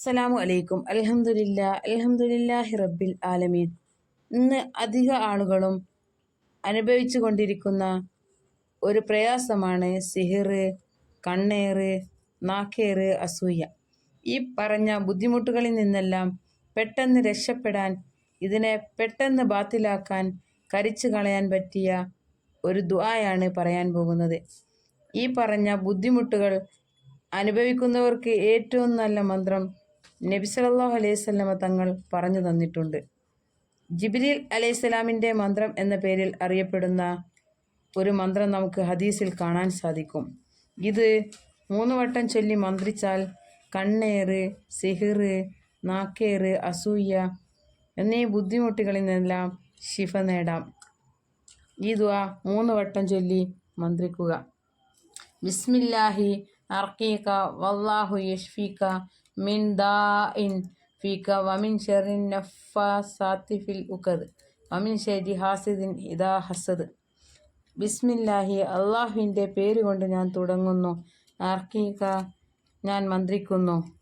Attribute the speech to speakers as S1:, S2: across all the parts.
S1: അസ്സലാമു അലൈക്കും. അൽഹംദുലില്ലാ അൽഹംദുലില്ലാഹി റബ്ബിൽ ആലമീൻ. ഇന്ന് അധിക ആളുകളും അനുഭവിച്ചു കൊണ്ടിരിക്കുന്ന ഒരു പ്രയാസമാണ് സിഹിറ് കണ്ണേറ് നാക്കേറ് അസൂയ. ഈ പറഞ്ഞ ബുദ്ധിമുട്ടുകളിൽ നിന്നെല്ലാം പെട്ടെന്ന് രക്ഷപ്പെടാൻ ഇതിനെ പെട്ടെന്ന് ബാത്തിലാക്കാൻ കരിച്ചു കളയാൻ പറ്റിയ ഒരു ദുആയാണ് പറയാൻ പോകുന്നത്. ഈ പറഞ്ഞ ബുദ്ധിമുട്ടുകൾ അനുഭവിക്കുന്നവർക്ക് ഏറ്റവും നല്ല മന്ത്രം നബി വസല്ലമ തങ്ങൾ പറഞ്ഞു തന്നിട്ടുണ്ട്. ജിബ്രീൽ അലൈഹിസ്സലാമിന്റെ മന്ത്രം എന്ന പേരിൽ അറിയപ്പെടുന്ന ഒരു മന്ത്രം നമുക്ക് ഹദീസിൽ കാണാൻ സാധിക്കും. ഇത് മൂന്ന് വട്ടം ചൊല്ലി മന്ത്രിച്ചാൽ കണ്ണേറ് സിഹിറ് നാക്കേറ് അസൂയ എന്നീ ബുദ്ധിമുട്ടുകളിൽ നിന്നെല്ലാം ശിഫ നേടാം. ഈ ദ മൂന്ന് വട്ടം ചൊല്ലി മന്ത്രിക്കുക. ബിസ്മില്ലാഹി അർക്കീക വല്ലാഹു യഷ്ഫീക മിൻ ദാഇൻ ഫീക വമിൻ ഷെറിൻ നഫാസാത്തി ഫിൽ ഉഖദ്. വമിൻ ഷെരി ഹാസിദിൻ ഇദാ ഹസദ്. ബിസ്മില്ലാഹി അള്ളാഹുവിന്റെ പേര് കൊണ്ട് ഞാൻ തുടങ്ങുന്നു. അർക്കീക ഞാൻ മന്ത്രിക്കുന്നു.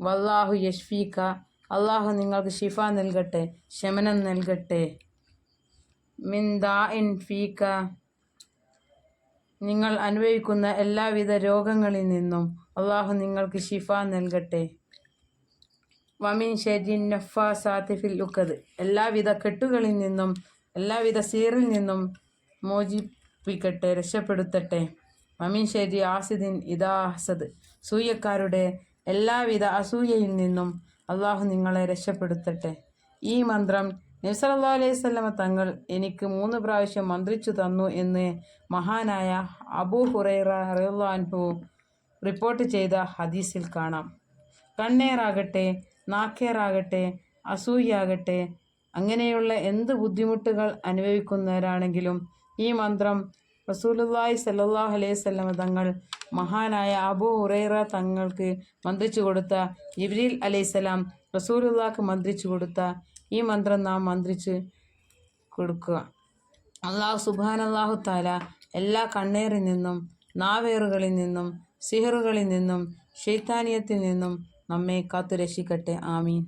S1: വല്ലാഹു യഷ്ഫീക്ക അള്ളാഹു നിങ്ങൾക്ക് ഷിഫ നൽകട്ടെ ശമനം നൽകട്ടെ. മിൻ ദാഇൻ ഫീക നിങ്ങൾ അനുഭവിക്കുന്ന എല്ലാവിധ രോഗങ്ങളിൽ നിന്നും അള്ളാഹു നിങ്ങൾക്ക് ഷിഫ നൽകട്ടെ. വമിൻ ഷെരിൻ നഫ സാത്തിഫിൽ ഉക്കത് എല്ലാവിധ കെട്ടുകളിൽ നിന്നും എല്ലാവിധ സീറിൽ നിന്നും മോചിപ്പിക്കട്ടെ രക്ഷപ്പെടുത്തട്ടെ. വമിൻ ഷെരി ആസിദിൻ ഇദാഹസദ് സൂയക്കാരുടെ എല്ലാവിധ അസൂയയിൽ നിന്നും അള്ളാഹു നിങ്ങളെ രക്ഷപ്പെടുത്തട്ടെ. ഈ മന്ത്രം നബ്സല്ലാ അലൈഹി സ്വലമ തങ്ങൾ എനിക്ക് മൂന്ന് പ്രാവശ്യം മന്ത്രിച്ചു തന്നു എന്ന് മഹാനായ അബൂ ഹുറൈറ റഹ്ലാൻഹു റിപ്പോർട്ട് ചെയ്ത ഹദീസിൽ കാണാം. കണ്ണേറാകട്ടെ നാക്കേറാകട്ടെ അസൂയാകട്ടെ അങ്ങനെയുള്ള എന്ത് ബുദ്ധിമുട്ടുകൾ അനുഭവിക്കുന്നവരാണെങ്കിലും ഈ മന്ത്രം റസൂലുല്ലായി സല്ലാഹു അലൈഹി സ്വലമ തങ്ങൾ മഹാനായ അബു ഹുറൈറ തങ്ങൾക്ക് മന്ത്രിച്ചു കൊടുത്ത ജിബ്രീൽ അലൈഹിസ്സലാം റസൂലുല്ലാക്ക് മന്ത്രിച്ചു കൊടുത്ത ഈ മന്ത്രം നാം മന്ത്രിച്ച് കൊടുക്കുക. അള്ളാഹു അള്ളാഹു താല എല്ലാ കണ്ണേറിൽ നിന്നും നാവേറുകളിൽ നിന്നും സിഹറുകളിൽ നിന്നും ഷെയ്ത്താനിയത്തിൽ നിന്നും നമ്മെ കാത്തു രക്ഷിക്കട്ടെ ആമീൻ.